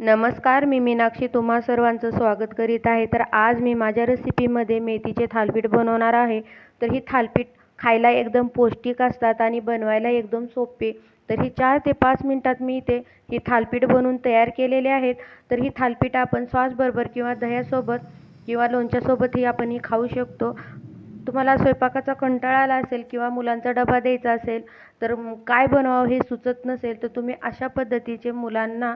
नमस्कार मी मीनाक्षी तुम्हा सर्वांचं स्वागत करीत आहे. तर आज मी माझ्या रेसिपीमध्ये मेथीचे थालपीठ बनवणार आहे. तर ही थालपीठ खायला एकदम पौष्टिक असतात आणि बनवायला एकदम सोपे. तर ही चार ते पाच मिनटात मी इथे ही थालपीठ बनवून तयार केलेले आहेत. तर ही थालपीठ आपण सॉसबरोबर किंवा दह्यासोबत किंवा लोणच्यासोबतही आपण ही खाऊ शकतो. तुम्हाला स्वयंपाकाचा कंटाळा आला असेल किंवा मुलांचा डबा द्यायचा असेल तर काय बनवावं हे सुचत नसेल तर तुम्ही अशा पद्धतीचे मुलांना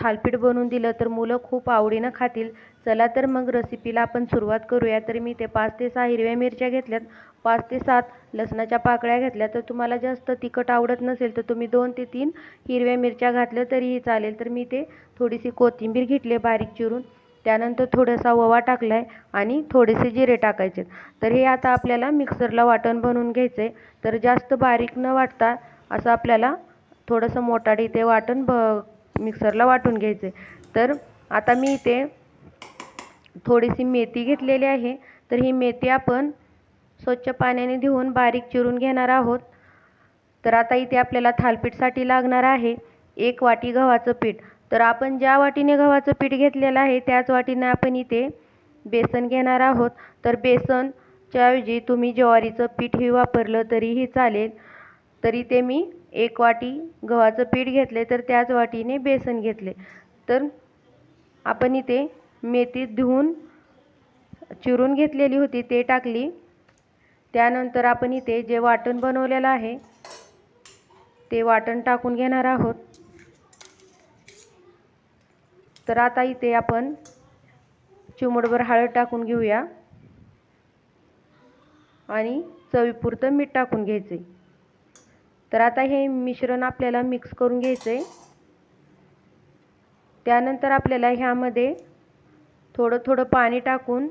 थालीपीठ बनवून दिलं तर मुलं खूप आवडीनं खातील. चला तर मग रेसिपीला आपण सुरुवात करूया. तर मी ते पाच ते सहा हिरव्या मिरच्या घेतल्यात. पाच ते सात लसणाच्या पाकळ्या घेतल्या. तर तुम्हाला जास्त तिखट आवडत नसेल तर तुम्ही दोन ते तीन हिरव्या मिरच्या घातल्या तरीही चालेल. तर मी ते थोडीशी कोथिंबीर घेतली बारीक चिरून. त्यानंतर थोडासा ओवा टाकला आहे आणि थोडेसे जिरे टाकायचे तर हे आता आपल्याला मिक्सरला वाटण बनवून घ्यायचं आहे तर जास्त बारीक न वाटता असं आपल्याला थोडंसं मोटाडी ते वाटण ब मिक्सरला वाटून घ्यायचं आहे तर आता मी इथे थोडीशी मेथी घेतलेली आहे. तर ही मेथी आपण स्वच्छ पाण्याने धुवून बारीक चिरून घेणार आहोत. तर आता इथे आपल्याला थालपीठसाठी लागणार आहे एक वाटी गव्हाचं पीठ. तर आपण ज्या वाटीने गव्हाचं पीठ घेतलेलं आहे त्याच वाटीने आपण इथे बेसन घेणार आहोत. तर बेसनच्या ऐवजी तुम्ही ज्वारीचं पीठही वापरलं तरीही चालेल. तरी ते मी एक वाटी गव्हाचं पीठ घेतले तर त्याच वाटीने बेसन घेतले तर आपण इथे मेथी धुवून चिरून घेतलेली होती ते टाकली. त्यानंतर आपण इथे जे वाटण बनवलेलं आहे ते वाटण टाकून घेणार आहोत. तर आता इथे आपण चिमूटभर हळद टाकून घेऊया. आणि चवीपुरतं मीठ टाकून घ्यायचे. तर आता हे मिश्रण आपल्याला मिक्स करून घ्यायचं. आहे त्यानंतर आपल्याला ह्यामध्ये थोडं थोडं पाणी टाकून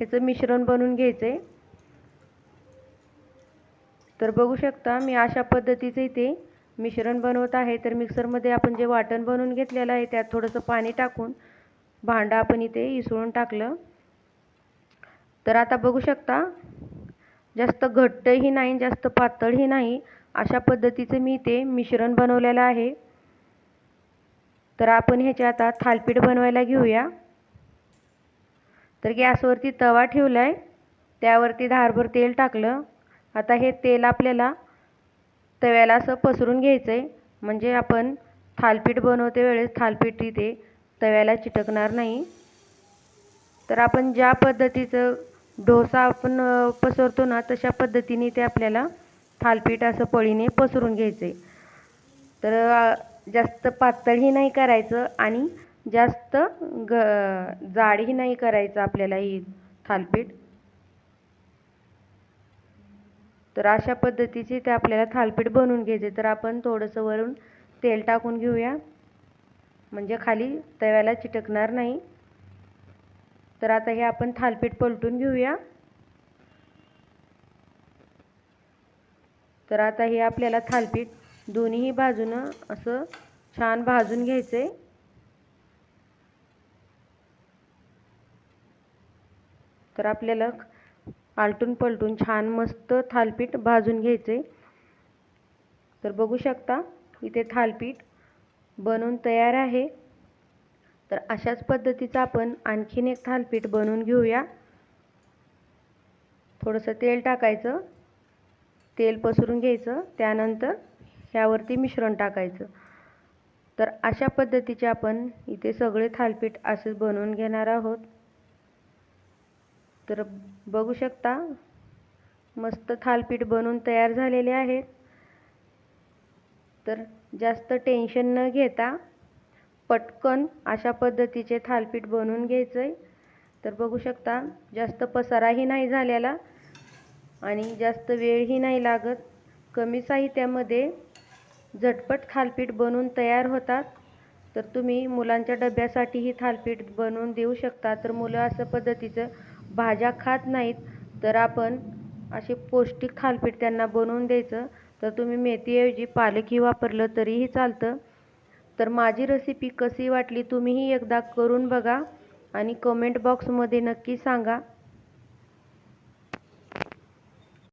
ह्याचं मिश्रण बनवून घ्यायचं. आहे तर बघू शकता मी अशा पद्धतीचं इथे मिश्रण बनवत आहे तर मिक्सरमध्ये आपण जे वाटण बनवून घेतलेलं आहे त्यात थोडंसं पाणी टाकून भांडं आपण इथे इसळून टाकलं. तर आता बघू शकता जास्त घट्टही नाही जास्त पातळही नाही अशा पद्धतीचं मी इथे मिश्रण बनवलेलं आहे. तर आपण ह्याचे आता थालपीठ बनवायला घेऊया. तर गॅसवरती तवा ठेवला आहे त्यावरती धारभर तेल टाकलं. आता हे तेल आपल्याला तव्याला असं पसरून घ्यायचं आहे म्हणजे आपण थालपीठ बनवते वेळेस थालपीठ तिथे तव्याला चिटकणार नाही. तर आपण ज्या पद्धतीचं डोसा आपण पसरतो ना तशा पद्धतीने ते आपल्याला थालपीठ असं पळीने पसरून घ्यायचं आहे तर जास्त पातळही नाही करायचं आणि जास्त ग जाडही नाही करायचं आपल्याला ही थालपीठ. तर अशा पद्धतीची ते आपल्याला थालपीठ बनवून घ्यायचे. तर आपण थोडंसं वरून तेल टाकून घेऊया. म्हणजे खाली तव्याला चिटकणार नाही. तर आता हे आपण थालपीठ पलटून घेऊया. तर आता हे आपल्याला थालपीठ दोन्हीही बाजूनं असं छान भाजून घ्यायचं आहे तर आपल्याला आलटून पलटून छान मस्त थालपीठ भाजून घ्यायचे. तर बघू शकता इथे थालपीठ बनवून तयार आहे. तर अशाच पद्धतीचं आपण आणखीन एक थालपीठ बनवून घेऊया. थोडंसं तेल टाकायचं. तेल पसरून घ्यायचं. त्यानंतर ह्यावरती मिश्रण टाकायचं. तर अशा पद्धतीचे आपण इथे सगळे थालपीठ असेच बनवून घेणार आहोत. तर बघू शकता मस्त थालपीठ बनून तयार झालेले आहेत. तर जास्त टेन्शन न घेता पटकन अशा पद्धतीचे थालपीठ बनवून घ्यायचं आहे तर बघू शकता जास्त पसाराही नाही झालेला आणि जास्त वेळही नाही लागत. कमी साहित्यामध्ये झटपट थालपीठ बनवून तयार होतात. तर तुम्ही मुलांच्या डब्यासाठीही थालपीठ बनवून देऊ शकता. तर मुलं असं पद्धतीचं भाज्या खात नाहीत तर आपण असे पौष्टिक थालपीठ त्यांना बनवून द्यायचं. तर तुम्ही मेथीऐवजी पालकही वापरलं तरीही चालतं. तर माझी रेसिपी कशी वाटली तुम्हीही एकदा करून बघा आणि कमेंट बॉक्समध्ये नक्की सांगा.